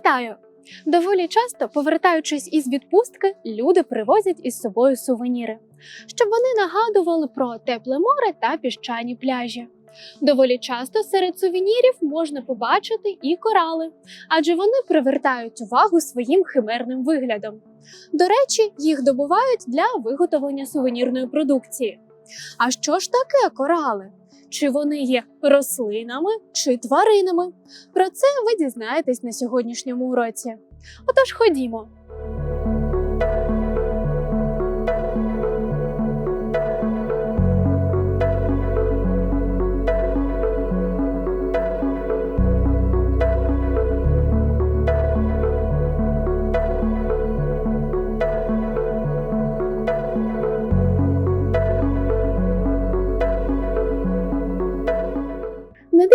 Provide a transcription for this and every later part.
Вітаю! Доволі часто, повертаючись із відпустки, люди привозять із собою сувеніри, щоб вони нагадували про тепле море та піщані пляжі. Доволі часто серед сувенірів можна побачити і корали, адже вони привертають увагу своїм химерним виглядом. До речі, їх добувають для виготовлення сувенірної продукції. А що ж таке корали? Чи вони є рослинами чи тваринами? Про це ви дізнаєтесь на сьогоднішньому уроці. Отож, ходімо.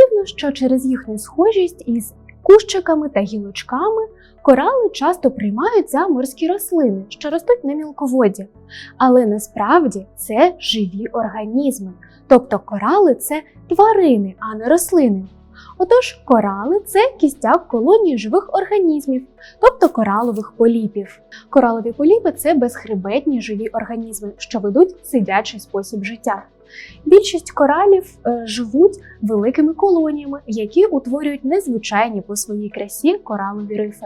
Дивно, що через їхню схожість із кущиками та гілочками корали часто приймають за морські рослини, що ростуть на мілководі. Але насправді це живі організми. Тобто корали це тварини, а не рослини. Отож, корали це кістяк колонії живих організмів, тобто коралових поліпів. Коралові поліпи це безхребетні живі організми, що ведуть сидячий спосіб життя. Більшість коралів е, живуть великими колоніями, які утворюють незвичайні по своїй красі коралові рифи.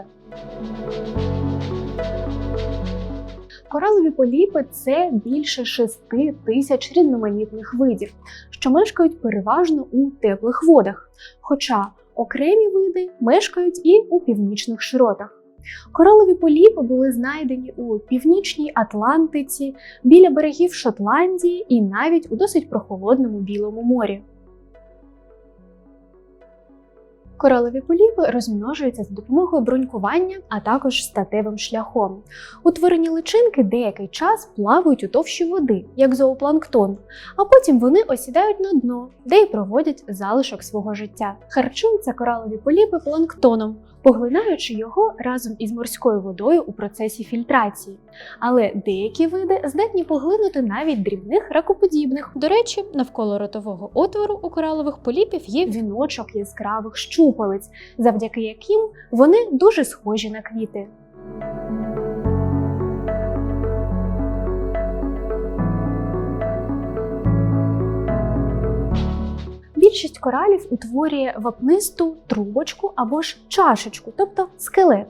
Коралові поліпи це більше 6 тисяч різноманітних видів, що мешкають переважно у теплих водах, хоча окремі види мешкають і у північних широтах. Коралові поліпи були знайдені у північній Атлантиці, біля берегів Шотландії і навіть у досить прохолодному Білому морі. Коралові поліпи розмножуються за допомогою брунькування, а також статевим шляхом. Утворені личинки деякий час плавають у товщі води, як зоопланктон, а потім вони осідають на дно, де й проводять залишок свого життя. Харчуються коралові поліпи планктоном, поглинаючи його разом із морською водою у процесі фільтрації. Але деякі види здатні поглинути навіть дрібних ракоподібних. До речі, навколо ротового отвору у коралових поліпів є віночок яскравих щупалець, завдяки яким вони дуже схожі на квіти. Більшість коралів утворює вапнисту трубочку або ж чашечку, тобто скелет.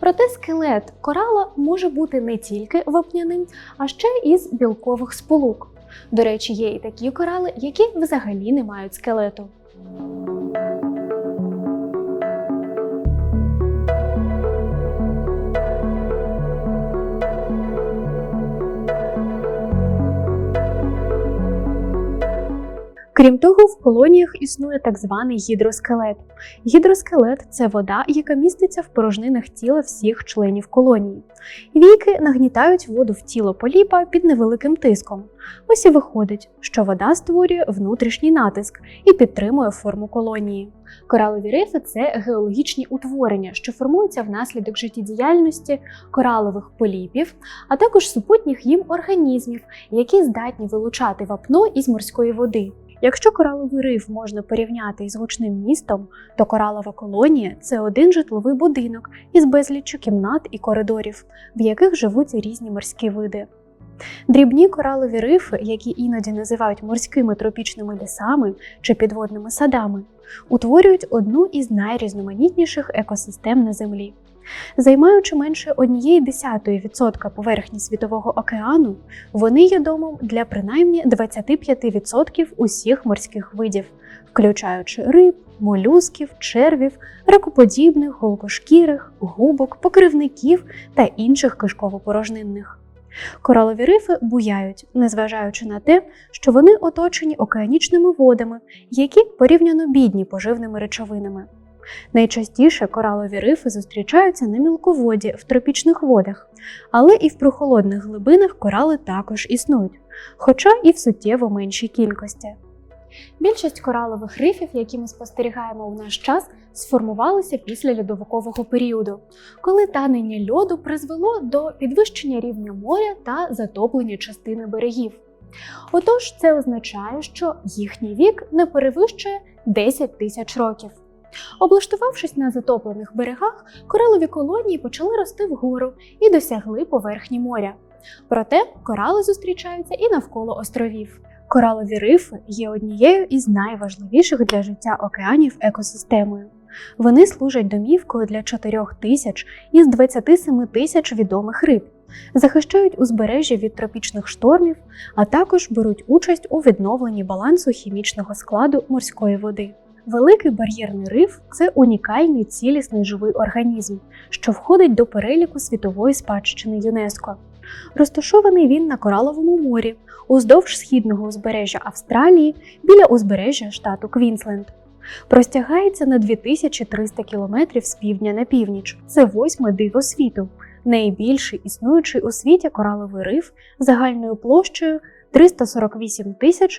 Проте скелет корала може бути не тільки вапняним, а ще із білкових сполук. До речі, є і такі корали, які взагалі не мають скелету. Крім того, в колоніях існує так званий гідроскелет. Гідроскелет це вода, яка міститься в порожнинах тіла всіх членів колонії. Війки нагнітають воду в тіло поліпа під невеликим тиском. Ось і виходить, що вода створює внутрішній натиск і підтримує форму колонії. Коралові рифи це геологічні утворення, що формуються внаслідок життєдіяльності коралових поліпів, а також супутніх їм організмів, які здатні вилучати вапно із морської води. Якщо кораловий риф можна порівняти із гучним містом, то коралова колонія це один житловий будинок із безліччю кімнат і коридорів, в яких живуть різні морські види. Дрібні коралові рифи, які іноді називають морськими тропічними лісами чи підводними садами, утворюють одну із найрізноманітніших екосистем на Землі. Займаючи менше 1,1% поверхні світового океану, вони є домом для принаймні 25% усіх морських видів, включаючи риб, молюсків, червів, ракоподібних, голкошкірих, губок, покривників та інших кишково-порожнинних. Коралові рифи буяють, незважаючи на те, що вони оточені океанічними водами, які порівняно бідні поживними речовинами. Найчастіше коралові рифи зустрічаються на мілководі в тропічних водах, але і в прохолодних глибинах корали також існують, хоча і в суттєво меншій кількості. Більшість коралових рифів, які ми спостерігаємо у наш час, сформувалися після льодовикового періоду, коли танення льоду призвело до підвищення рівня моря та затоплення частини берегів. Отож, це означає, що їхній вік не перевищує 10 тисяч років. Облаштувавшись на затоплених берегах, коралові колонії почали рости вгору і досягли поверхні моря. Проте корали зустрічаються і навколо островів. Коралові рифи є однією із найважливіших для життя океанів екосистемою. Вони служать домівкою для 4 тисяч із 27 тисяч відомих риб, захищають узбережжя від тропічних штормів, а також беруть участь у відновленні балансу хімічного складу морської води. Великий бар'єрний риф це унікальний цілісний живий організм, що входить до переліку світової спадщини ЮНЕСКО. Розташований він на Кораловому морі, уздовж східного узбережжя Австралії біля узбережжя штату Квінсленд. Простягається на 2300 кілометрів з півдня на північ. Це восьме диво світу, найбільший існуючий у світі кораловий риф загальною площею 348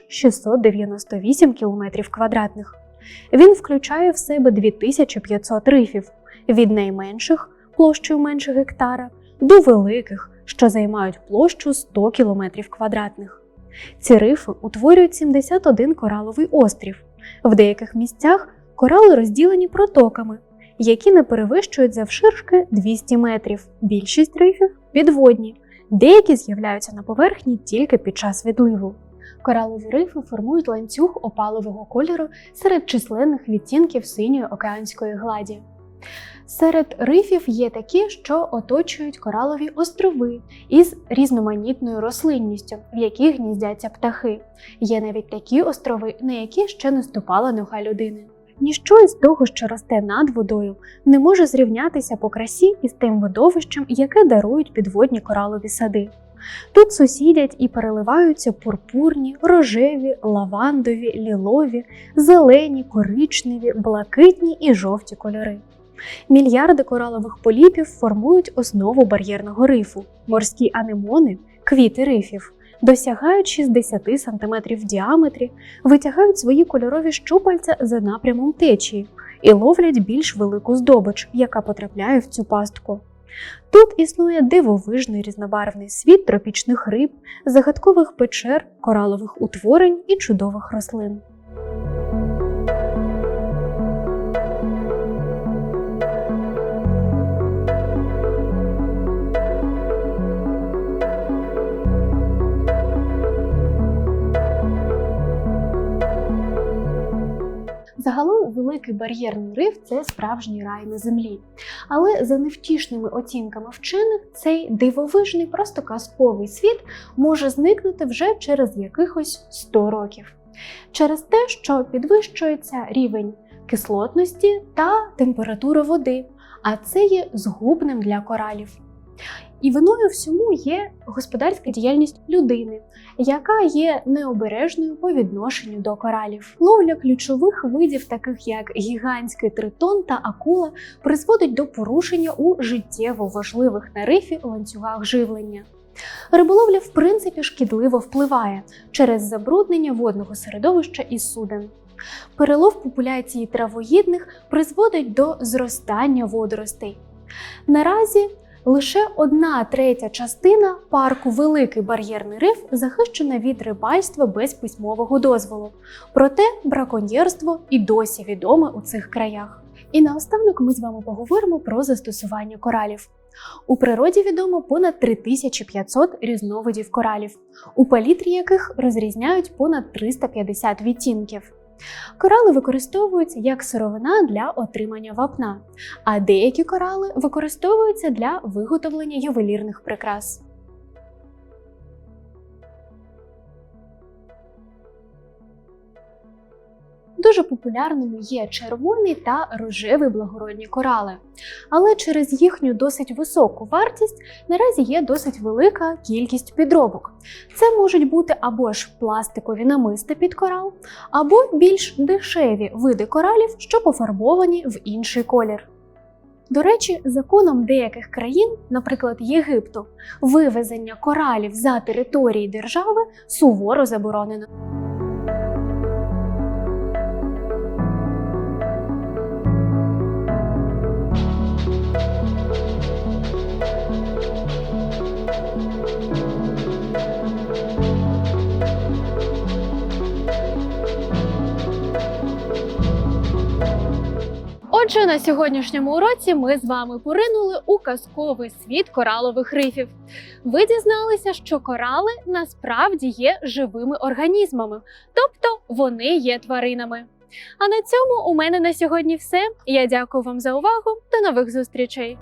698 кілометрів квадратних. Він включає в себе 2500 рифів від найменших площею менше гектара до великих, що займають площу 100 кілометрів квадратних. Ці рифи утворюють 71 кораловий острів. В деяких місцях корали розділені протоками, які не перевищують завширшки 200 метрів. Більшість рифів підводні, деякі з'являються на поверхні тільки під час відливу. Коралові рифи формують ланцюг опалового кольору серед численних відтінків синьої океанської гладі. Серед рифів є такі, що оточують коралові острови із різноманітною рослинністю, в яких гніздяться птахи. Є навіть такі острови, на які ще не ступала нога людини. Ніщо із того, що росте над водою, не може зрівнятися по красі із тим видовищем, яке дарують підводні коралові сади. Тут сусідять і переливаються пурпурні, рожеві, лавандові, лілові, зелені, коричневі, блакитні і жовті кольори. Мільярди коралових поліпів формують основу бар'єрного рифу. Морські анемони, квіти рифів, досягають 60 см в діаметрі, витягають свої кольорові щупальця за напрямом течії і ловлять більш велику здобич, яка потрапляє в цю пастку. Тут існує дивовижний різнобарвний світ тропічних риб, загадкових печер, коралових утворень і чудових рослин. Загалом великий бар'єрний риф це справжній рай на землі. Але за невтішними оцінками вчених, цей дивовижний, просто казковий світ може зникнути вже через якихось 100 років. Через те, що підвищується рівень кислотності та температури води, а це є згубним для коралів. І виною всьому є господарська діяльність людини, яка є необережною по відношенню до коралів. Ловля ключових видів, таких як гігантський тритон та акула, призводить до порушення у життєво важливих на рифі ланцюгах живлення. Риболовля, в принципі, шкідливо впливає через забруднення водного середовища і суден. Перелов популяції травоїдних призводить до зростання водоростей. Наразі Лише одна третя частина парку Великий бар'єрний риф захищена від рибальства без письмового дозволу. Проте браконьєрство і досі відоме у цих краях. І наостанок ми з вами поговоримо про застосування коралів. У природі відомо понад 3500 різновидів коралів, у палітрі яких розрізняють понад 350 відтінків. Корали використовуються як сировина для отримання вапна, а деякі корали використовуються для виготовлення ювелірних прикрас. Дуже популярними є червоний та рожевий благородні корали, але через їхню досить високу вартість наразі є досить велика кількість підробок. Це можуть бути або ж пластикові намисти під корал, або більш дешеві види коралів, що пофарбовані в інший колір. До речі, законом деяких країн, наприклад Єгипту, вивезення коралів за території держави суворо заборонено. На сьогоднішньому уроці ми з вами поринули у казковий світ коралових рифів. Ви дізналися, що корали насправді є живими організмами, тобто вони є тваринами. А на цьому у мене на сьогодні все. Я дякую вам за увагу. До нових зустрічей!